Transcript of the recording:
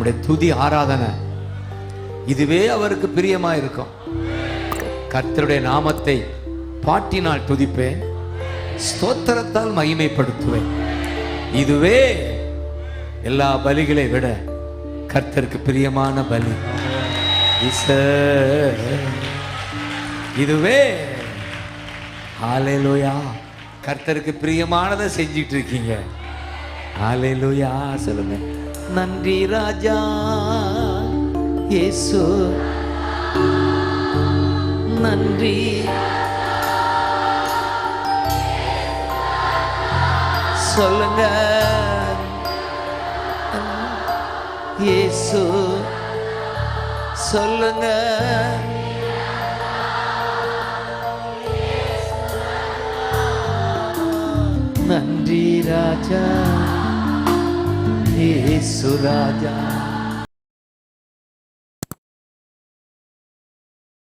நம்முடைய துதி ஆராதனை. இதுவே அவருக்கு பிரியமா இருக்கும் கர்த்தருடைய நாமத்தை பாட்டினால் துதிப்பேன் ஸ்தோத்திரத்தால் மகிமைப்படுத்துவேன். இதுவே எல்லா பலிகளை விட கர்த்தருக்கு பிரியமான பலி. இதுவே ஆலையிலோயா கர்த்தருக்கு பிரியமானதை செஞ்சிட்டு இருக்கீங்க ஆலையிலோயா சொல்லுங்க. நன்றி ராஜா. இயேசு. நன்றி. சொல்லுங்க. இயேசு. சொல்லுங்க. நன்றி ராஜா. இயேசு ராஜா